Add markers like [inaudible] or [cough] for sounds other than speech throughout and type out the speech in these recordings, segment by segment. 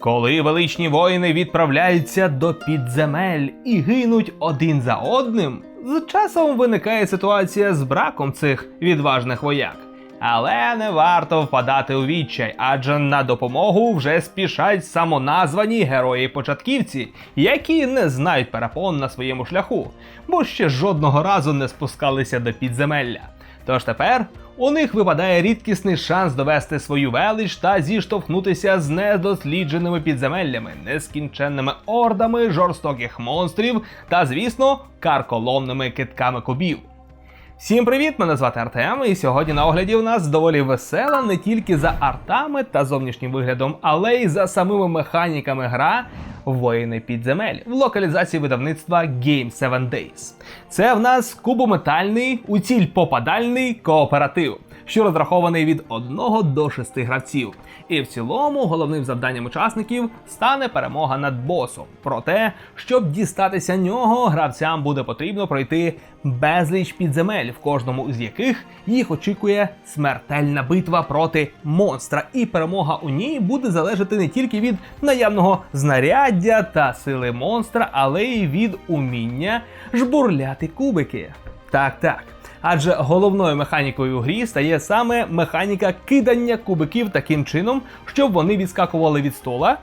Коли величні воїни відправляються до підземель і гинуть один за одним, з часом виникає ситуація з браком цих відважних вояк. Але не варто впадати у відчай, адже на допомогу вже спішать самоназвані герої-початківці, які не знають перепон на своєму шляху, бо ще жодного разу не спускалися до підземелля. Тож тепер у них випадає рідкісний шанс довести свою велич та зіштовхнутися з недослідженими підземеллями, нескінченними ордами жорстоких монстрів та, звісно, карколомними китками кубів. Всім привіт! Мене звати Артем, і сьогодні на огляді у нас доволі весела не тільки за артами та зовнішнім виглядом, але й за самими механіками гра Воїни підземель в локалізації видавництва Game 7 Days. Це в нас кубометальний у ціль попадальний кооператив, що розрахований від 1 до 6 гравців. І в цілому головним завданням учасників стане перемога над босом. Проте, щоб дістатися нього, гравцям буде потрібно пройти безліч підземель, в кожному з яких їх очікує смертельна битва проти монстра, і перемога у ній буде залежати не тільки від наявного знаряддя та сили монстра, але й від уміння жбурляти кубики. Так, так. Адже головною механікою у грі стає саме механіка кидання кубиків таким чином, щоб вони відскакували від стола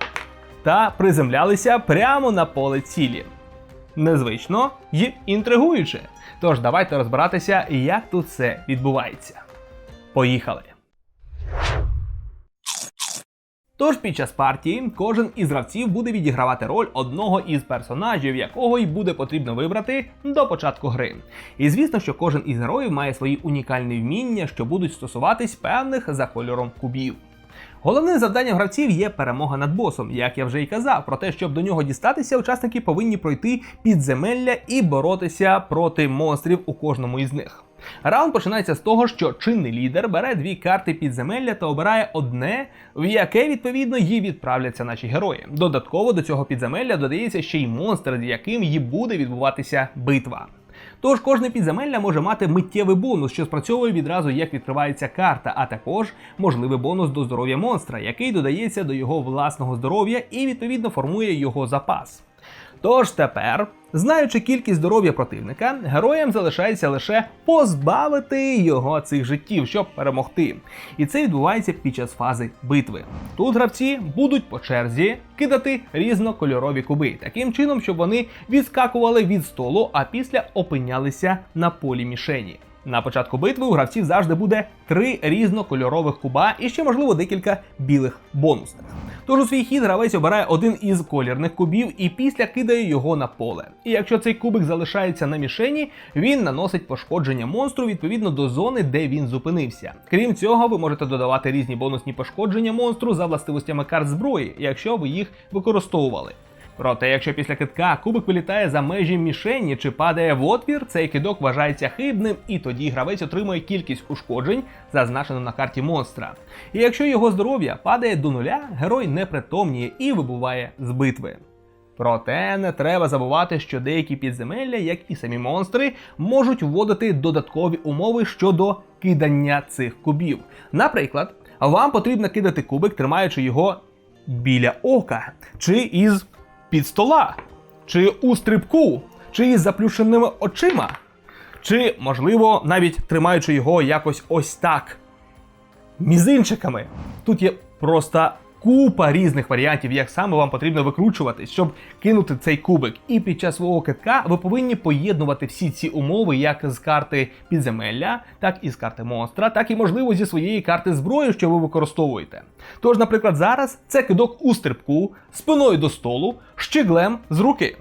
та приземлялися прямо на поле цілі. Незвично й інтригуюче. Тож давайте розбиратися, як тут все відбувається. Поїхали! Тож під час партії кожен із гравців буде відігравати роль одного із персонажів, якого й буде потрібно вибрати до початку гри. І звісно, що кожен із героїв має свої унікальні вміння, що будуть стосуватись певних за кольором кубів. Головним завданням гравців є перемога над босом, як я вже й казав, про те, щоб до нього дістатися, учасники повинні пройти підземелля і боротися проти монстрів у кожному із них. Раунд починається з того, що чинний лідер бере дві карти підземелля та обирає одне, в яке відповідно їй відправляться наші герої. Додатково до цього підземелля додається ще й монстр, з яким їй буде відбуватися битва. Тож кожне підземелля може мати миттєвий бонус, що спрацьовує відразу, як відкривається карта, а також можливий бонус до здоров'я монстра, який додається до його власного здоров'я і відповідно формує його запас. Тож тепер, знаючи кількість здоров'я противника, героям залишається лише позбавити його цих життів, щоб перемогти. І це відбувається під час фази битви. Тут гравці будуть по черзі кидати різнокольорові куби, таким чином, щоб вони відскакували від столу, а після опинялися на полі мішені. На початку битви у гравців завжди буде три різнокольорових куба і ще, можливо, декілька білих бонусних. Тож у свій хід гравець обирає один із колірних кубів і після кидає його на поле. І якщо цей кубик залишається на мішені, він наносить пошкодження монстру відповідно до зони, де він зупинився. Крім цього, ви можете додавати різні бонусні пошкодження монстру за властивостями карт зброї, якщо ви їх використовували. Проте, якщо після китка кубик вилітає за межі мішені чи падає в отвір, цей кидок вважається хибним, і тоді гравець отримує кількість ушкоджень, зазначену на карті монстра. І якщо його здоров'я падає до нуля, герой не притомніє і вибуває з битви. Проте не треба забувати, що деякі підземелля, як і самі монстри, можуть вводити додаткові умови щодо кидання цих кубів. Наприклад, вам потрібно кидати кубик, тримаючи його біля ока, чи із під стола, чи у стрибку, чи із заплющеними очима, чи, можливо, навіть тримаючи його якось ось так. Мізинчиками. Тут є просто купа різних варіантів, як саме вам потрібно викручуватись, щоб кинути цей кубик. І під час свого китка ви повинні поєднувати всі ці умови, як з карти підземелля, так і з карти монстра, так і можливо зі своєї карти зброї, що ви використовуєте. Тож, наприклад, зараз це кидок у стрибку, спиною до столу, щеглем з руки.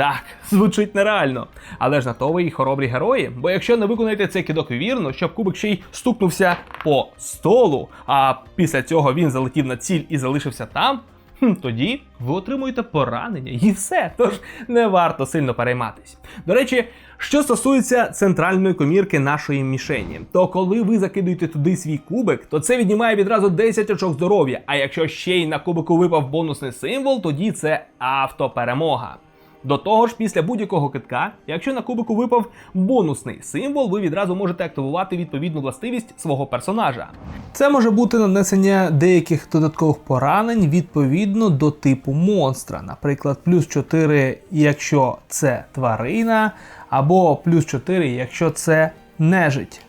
Так, звучить нереально. Але ж на то ви і хоробрі герої. Бо якщо не виконаєте цей кидок вірно, щоб кубик ще й стукнувся по столу, а після цього він залетів на ціль і залишився там, хм, тоді ви отримуєте поранення і все. Тож не варто сильно перейматись. До речі, що стосується центральної комірки нашої мішені, то коли ви закидуєте туди свій кубик, то це віднімає відразу 10 очок здоров'я. А якщо ще й на кубику випав бонусний символ, тоді це автоперемога. До того ж, після будь-якого китка, якщо на кубику випав бонусний символ, ви відразу можете активувати відповідну властивість свого персонажа. Це може бути нанесення деяких додаткових поранень відповідно до типу монстра, наприклад, плюс 4, якщо це тварина, або плюс 4, якщо це нежить.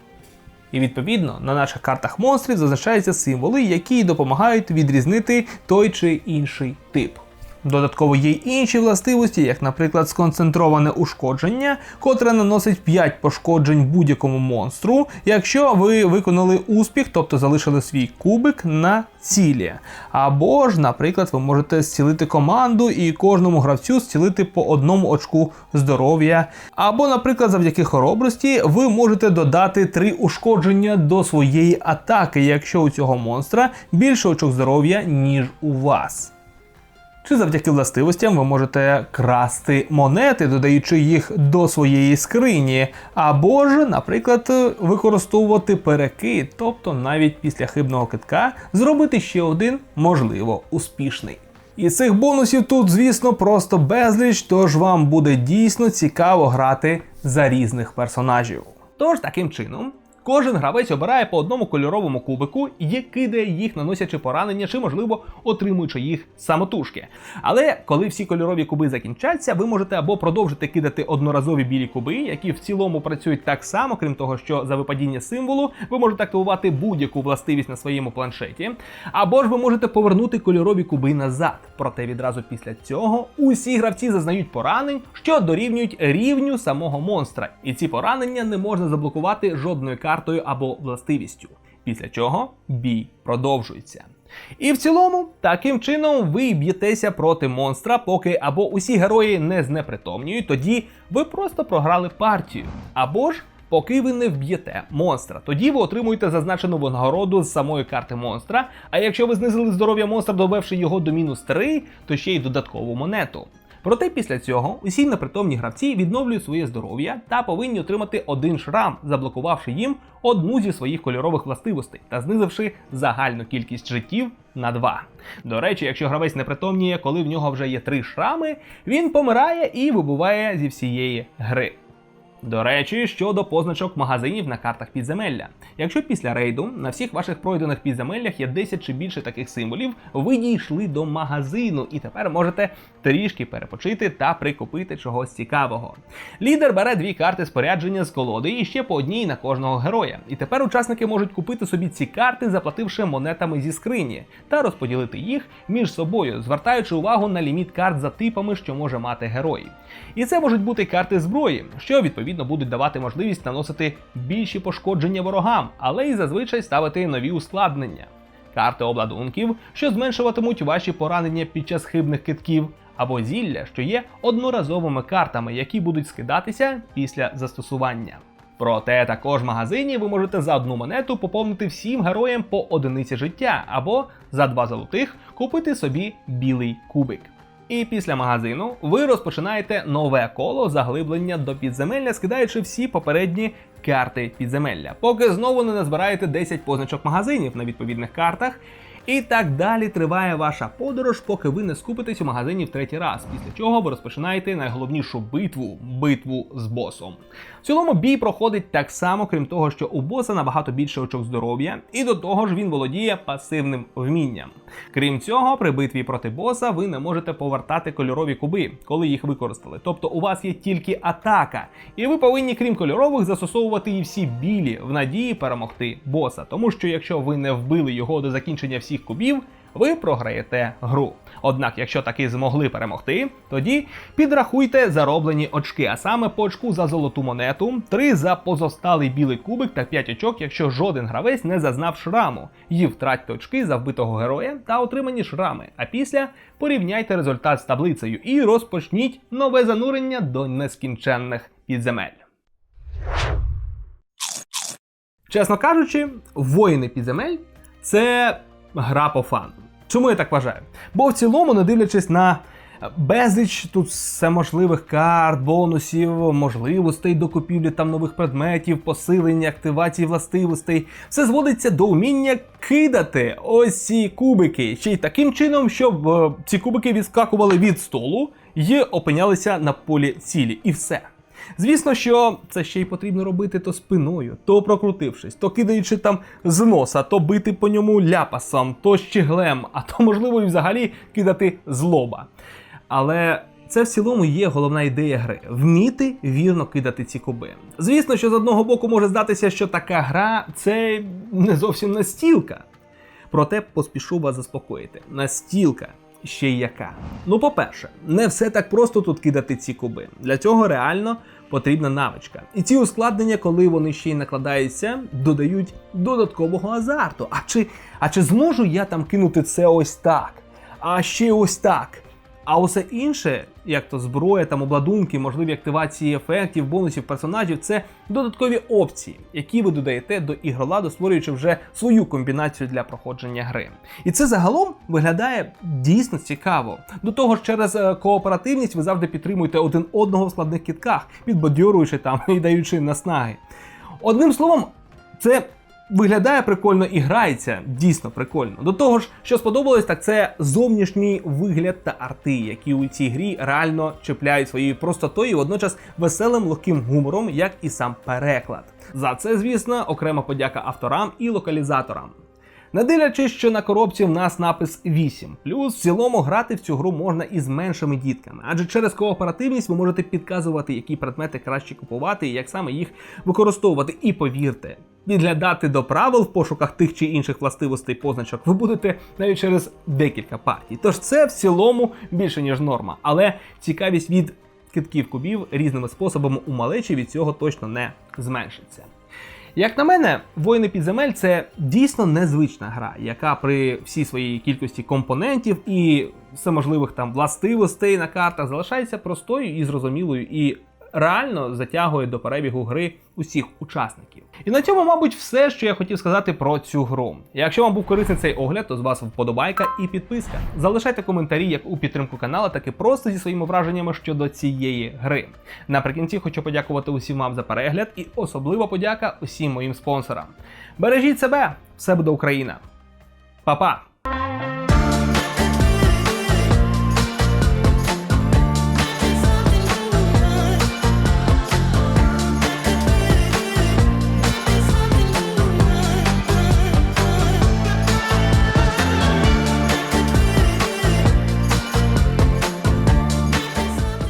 І відповідно на наших картах монстрів зазначаються символи, які допомагають відрізнити той чи інший тип. Додатково є й інші властивості, як, наприклад, сконцентроване ушкодження, котре наносить 5 пошкоджень будь-якому монстру, якщо ви виконали успіх, тобто залишили свій кубик на цілі. Або ж, наприклад, ви можете зцілити команду і кожному гравцю зцілити по одному очку здоров'я. Або, наприклад, завдяки хоробрості ви можете додати 3 ушкодження до своєї атаки, якщо у цього монстра більше очок здоров'я, ніж у вас. Чи завдяки властивостям ви можете красти монети, додаючи їх до своєї скрині, або ж, наприклад, використовувати перекид, тобто навіть після хибного китка зробити ще один, можливо, успішний. І цих бонусів тут, звісно, просто безліч, тож вам буде дійсно цікаво грати за різних персонажів. Тож таким чином. Кожен гравець обирає по одному кольоровому кубику і кидає їх, наносячи поранення чи, можливо, отримуючи їх самотужки. Але коли всі кольорові куби закінчаться, ви можете або продовжити кидати одноразові білі куби, які в цілому працюють так само, крім того, що за випадіння символу ви можете активувати будь-яку властивість на своєму планшеті, або ж ви можете повернути кольорові куби назад. Проте відразу після цього усі гравці зазнають поранень, що дорівнюють рівню самого монстра, і ці поранення не можна заблокувати жодною картою або властивістю. Після чого бій продовжується. І в цілому, таким чином, ви б'єтеся проти монстра, поки або усі герої не знепритомнюють, тоді ви просто програли партію. Або ж поки ви не вб'єте монстра, тоді ви отримуєте зазначену винагороду з самої карти монстра. А якщо ви знизили здоров'я монстра, довевши його до мінус 3, то ще й додаткову монету. Проте після цього усі непритомні гравці відновлюють своє здоров'я та повинні отримати один шрам, заблокувавши їм одну зі своїх кольорових властивостей та знизивши загальну кількість життів на 2. До речі, якщо гравець непритомніє, коли в нього вже є три шрами, він помирає і вибуває зі всієї гри. До речі, щодо позначок магазинів на картах підземелля. Якщо після рейду на всіх ваших пройдених підземеллях є 10 чи більше таких символів, ви дійшли до магазину і тепер можете трішки перепочити та прикупити чогось цікавого. Лідер бере дві карти спорядження з колоди і ще по одній на кожного героя. І тепер учасники можуть купити собі ці карти, заплативши монетами зі скрині, та розподілити їх між собою, звертаючи увагу на ліміт карт за типами, що може мати герой. І це можуть бути карти зброї, що відповідно будуть давати можливість наносити більші пошкодження ворогам, але й зазвичай ставити нові ускладнення. Карти обладунків, що зменшуватимуть ваші поранення під час хибних китків, або зілля, що є одноразовими картами, які будуть скидатися після застосування. Проте також в магазині ви можете за одну монету поповнити всім героям по одиниці життя, або за два золотих купити собі білий кубик. І після магазину ви розпочинаєте нове коло заглиблення до підземелля, скидаючи всі попередні карти підземелля, поки знову не назбираєте 10 позначок магазинів на відповідних картах. І так далі триває ваша подорож, поки ви не скупитесь у магазині в третій раз, після чого ви розпочинаєте найголовнішу битву битву з босом. В цілому бій проходить так само, крім того, що у боса набагато більше очок здоров'я, і до того ж він володіє пасивним вмінням. Крім цього, при битві проти боса ви не можете повертати кольорові куби, коли їх використали. Тобто у вас є тільки атака, і ви повинні, крім кольорових, застосовувати і всі білі в надії перемогти боса. Тому що якщо ви не вбили його до закінчення всіх кубів, ви програєте гру. Однак, якщо таки змогли перемогти, тоді підрахуйте зароблені очки, а саме по очку за золоту монету, 3 за позосталий білий кубик та 5 очок, якщо жоден гравець не зазнав шраму, і втратьте очки за вбитого героя та отримані шрами. А після порівняйте результат з таблицею і розпочніть нове занурення до нескінченних підземель. Чесно кажучи, воїни підземель це гра по фану. Чому я так вважаю? Бо в цілому, не дивлячись на Безліч тут всеможливих карт, бонусів, можливостей до купівлі там нових предметів, посилення, активації властивостей. Все зводиться до уміння кидати ось ці кубики. Ще й таким чином, щоб е, ці кубики відскакували від столу і опинялися на полі цілі. І все. Звісно, що це ще й потрібно робити то спиною, то прокрутившись, то кидаючи там з носа, то бити по ньому ляпасом, то щеглем, а то можливо і взагалі кидати з лоба. Але це в цілому є головна ідея гри вміти вірно кидати ці куби. Звісно, що з одного боку може здатися, що така гра це не зовсім настілка. Проте поспішу вас заспокоїти. Настілка ще й яка. Ну, по-перше, не все так просто тут кидати ці куби. Для цього реально потрібна навичка. І ці ускладнення, коли вони ще й накладаються, додають додаткового азарту. А чи, а чи зможу я там кинути це ось так? А ще ось так. А усе інше, як то зброя, там обладунки, можливі активації ефектів, бонусів персонажів, це додаткові опції, які ви додаєте до ігроладу, створюючи вже свою комбінацію для проходження гри. І це загалом виглядає дійсно цікаво. До того ж, через е, кооперативність ви завжди підтримуєте один одного в складних кітках, підбадьорюючи там [laughs] і даючи наснаги. Одним словом, це виглядає прикольно і грається дійсно прикольно. До того ж, що сподобалось, так це зовнішній вигляд та арти, які у цій грі реально чіпляють своєю простотою, і водночас веселим легким гумором, як і сам переклад. За це, звісно, окрема подяка авторам і локалізаторам. Не дивлячись, що на коробці в нас напис 8. Плюс в цілому грати в цю гру можна і з меншими дітками, адже через кооперативність ви можете підказувати, які предмети краще купувати і як саме їх використовувати. І повірте, підглядати до правил в пошуках тих чи інших властивостей позначок ви будете навіть через декілька партій. Тож це в цілому більше ніж норма, але цікавість від китків кубів різними способами у малечі від цього точно не зменшиться. Як на мене, воїни підземель це дійсно незвична гра, яка при всій своїй кількості компонентів і всеможливих там властивостей на картах залишається простою і зрозумілою, і реально затягує до перебігу гри усіх учасників. І на цьому, мабуть, все, що я хотів сказати про цю гру. Якщо вам був корисний цей огляд, то з вас вподобайка і підписка. Залишайте коментарі як у підтримку каналу, так і просто зі своїми враженнями щодо цієї гри. Наприкінці хочу подякувати усім вам за перегляд і особлива подяка усім моїм спонсорам. Бережіть себе, все буде Україна. Па-па!